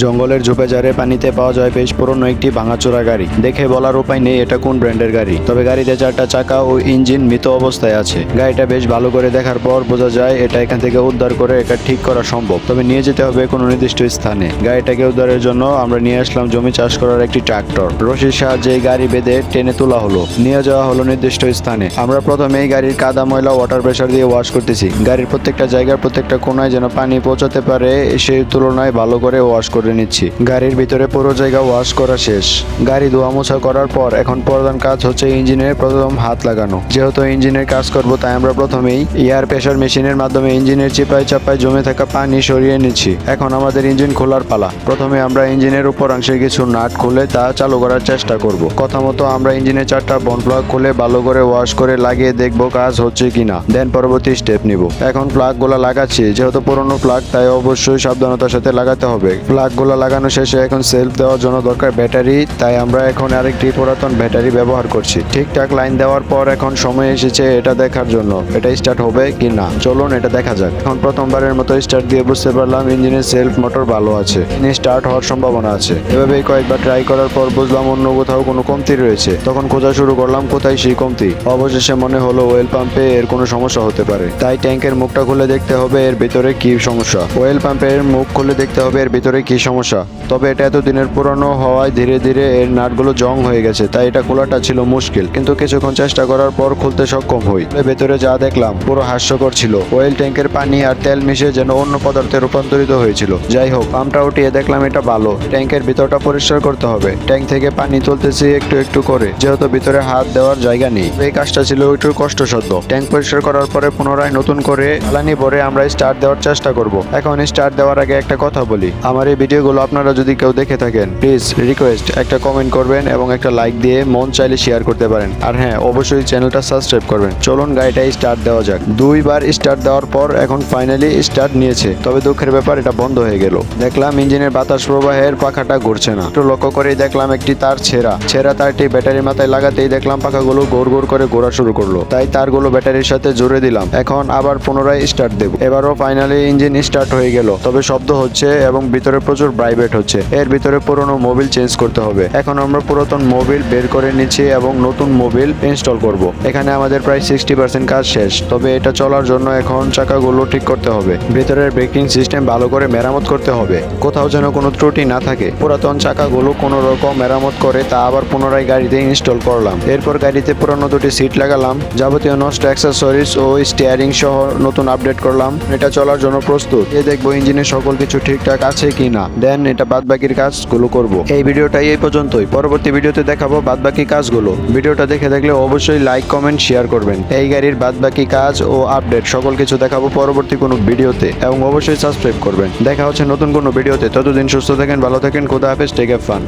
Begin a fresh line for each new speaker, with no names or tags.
জঙ্গলের ঝোপে ঝাড়ে পানিতে পাওয়া যায় বেশ পুরনো একটি ভাঙাচোরা গাড়ি। দেখে বলার উপায় নেই এটা কোন ব্র্যান্ডের গাড়ি। তবে গাড়িতে চারটা চাকা ও ইঞ্জিন মৃত অবস্থায় আছে। গাড়িটা বেশ ভালো করে দেখার পর বোঝা যায় এটা এখান থেকে উদ্ধার করে এটা ঠিক করা সম্ভব। তবে নিয়ে যেতে হবে কোনো নির্দিষ্ট স্থানে। গাড়িটাকে উদ্ধারের জন্য আমরা নিয়ে আসলাম জমি চাষ করার একটি ট্রাক্টর। রশির সাহায্যে গাড়ি বেঁধে টেনে তোলা হলো। নিয়ে যাওয়া হলো নির্দিষ্ট স্থানে। আমরা প্রথমে এই গাড়ির কাদা, ময়লা ওয়াটার প্রেশার দিয়ে ওয়াশ করতেছি। গাড়ির প্রত্যেকটা জায়গার প্রত্যেকটা কোনায় যেন পানি পৌঁছাতে পারে সেই তুলনায় ভালো করে ওয়াশ করে নিচ্ছি। গাড়ির ভিতরে পুরো জায়গা ওয়াশ করা শেষ। গাড়ি ধোয়া মোছা করার পর এখন প্রধান কাজ হচ্ছে ইঞ্জিনের প্রথম হাত লাগানো। যেহেতু ইঞ্জিনের কাজ করব, তাই আমরা প্রথমেই এয়ার প্রেশার মেশিনের মাধ্যমে ইঞ্জিনের চিপায় চাপায় জমে থাকা পানি সরিয়ে নিচ্ছি। এখন আমাদের ইঞ্জিন খোলার পালা। প্রথমে আমরা ইঞ্জিনের উপর অংশের কিছু নাট খুলে তা চালু করার চেষ্টা করব। কথা মতো আমরা ইঞ্জিনের চারটা বন প্লাগ খুলে ভালো করে ওয়াশ করে লাগিয়ে দেখব কাজ হচ্ছে কিনা। দেন পরবর্তী স্টেপ নিব। এখন প্লাগগুলা লাগাচ্ছি। যেহেতু পুরনো প্লাগ তাই অবশ্যই সাবধানতার সাথে লাগাতে হবে। প্লাগ গুলা লাগানো শেষে এখন সেলফ দেওয়ার জন্য দরকার ব্যাটারি, তাই আমরা এখন আরেকটি পুরাতন ব্যাটারি ব্যবহার করছি। ঠিকঠাক লাইন দেওয়ার পর এখন সময় এসেছে এটা দেখার জন্য, এটা স্টার্ট হবে কি না? চলুন এটা দেখা যাক। এখন প্রথমবারের মতো স্টার্ট দিয়ে বুঝতে পারলাম ইঞ্জিনের সেলফ মোটর ভালো আছে স্টার্ট হওয়ার সম্ভাবনা আছে। এভাবেই কয়েকবার ট্রাই করার পর বুঝলাম অন্য কোথাও কোনো কমতি রয়েছে। তখন খোঁজা শুরু করলাম, কোথায় সেই কমতি? অবশেষে মনে হলো ওয়েল পাম্পে এর কোনো সমস্যা হতে পারে। তাই ট্যাঙ্কের মুখটা খুলে দেখতে হবে এর ভিতরে কি সমস্যা। ওয়েল পাম্পের মুখ খুলে দেখতে হবে এর ভিতরে কি সমস্যা। তবে এটা এতদিনের পুরনো হওয়ায় ধীরে ধীরে এর নাটগুলো জং হয়ে গেছে, তাই এটা খোলাটা ছিল মুশকিল। কিন্তু কিছুক্ষণ চেষ্টা করার পর খুলতে সক্ষম হই। ভেতরে যা দেখলাম, পুরো হাস্যকর ছিল। ওয়েল ট্যাঙ্কের পানি আর তেল মিশে যেন অন্য পদার্থে রূপান্তরিত হয়েছিল। যাই হোক, পাম্পটা উঠিয়ে দেখলাম এটা ভালো ট্যাঙ্কের ভিতরটা পরিষ্কার করতে হবে। ট্যাঙ্ক থেকে পানি তুলতেছি একটু একটু করে, যেহেতু ভিতরে হাত দেওয়ার জায়গা নেই। এই কাজটা ছিল একটু কষ্টসাধ্য। ট্যাঙ্ক পরিষ্কার করার পরে পুনরায় নতুন করে জ্বালানি ভরে আমরা স্টার্ট দেওয়ার চেষ্টা করব। এখন স্টার্ট দেওয়ার আগে একটা কথা বলি। আমার এই ভিডিওগুলো আপনারা যদি কেউ দেখে থাকেন প্লিজ রিকোয়েস্ট একটা কমেন্ট করবেন এবং একটা লাইক দিয়ে মন চাইলে শেয়ার করতে পারেন। আর হ্যাঁ অবশ্যই চ্যানেলটা সাবস্ক্রাইব করবেন। চলুন গাড়িটা স্টার্ট দেওয়া যাক। দুইবার স্টার্ট দেওয়ার পর এখন ফাইনালি স্টার্ট নিয়েছে। তবে দুঃখের ব্যাপার, এটা বন্ধ হয়ে গেল। দেখলাম ইঞ্জিনের বাতাস প্রবাহের পাখাটা ঘুরছে না। একটু লক্ষ্য করেই দেখলাম একটি তার ছেঁড়া। ছেঁড়া তারটি ব্যাটারির মাথায় লাগাতেই দেখলাম পাখাগুলো গোর গোর করে ঘোরা শুরু করল। তাই তারগুলো ব্যাটারির সাথে জুড়ে দিলাম। এখন আবার পুনরায় স্টার্ট দেব। এবারও ফাইনালি ইঞ্জিন স্টার্ট হয়ে গেল। তবে শব্দ হচ্ছে এবং ভিতরে প্রচুর ভাইব্রেট হচ্ছে। এর ভিতরে পুরনো মোবিল চেঞ্জ করতে হবে। এখন আমরা পুরাতন মোবিল বের করে নিচ্ছি এবং নতুন মোবিল ইনস্টল করব। এখানে আমাদের প্রায় সিক্সটি পার্সেন্ট কাজ শেষ। তবে এটা চলার জন্য এখন চাকাগুলো ঠিক করতে হবে। ভিতরের ব্রেকিং সিস্টেম ভালো করে মেরামত করতে হবে। কোথাও যেন কোনো ত্রুটি না থাকে। পুরাতন চাকাগুলো কোনো রকম মেরামত করে তা আবার পুনরায় গাড়িতে ইনস্টল করলাম। এরপর গাড়িতে পুরনো দুটি সিট লাগালাম। যাবতীয় নষ্ট অ্যাক্সেসরিজ ও স্টিয়ারিং সহ নতুন আপডেট করলাম। এটা চলার জন্য প্রস্তুত। এ দেখব ইঞ্জিনের সকল কিছু ঠিকঠাক আছে কি না দেন এটা বাদ বাকির কাজগুলো করব। এই ভিডিওটাই এই পর্যন্তই। পরবর্তী ভিডিওতে দেখাবো বাদ বাকি কাজগুলো। ভিডিওটা দেখে দেখলে অবশ্যই লাইক, কমেন্ট, শেয়ার করবেন। এই গাড়ির বাদ বাকি কাজ ও আপডেট সকল কিছু দেখাবো পরবর্তী কোনো ভিডিওতে। এবং অবশ্যই সাবস্ক্রাইব করবেন। দেখা হচ্ছে নতুন কোনো ভিডিওতে। ততদিন সুস্থ থাকেন, ভালো থাকেন। খোদা হাফেজ টেক ফান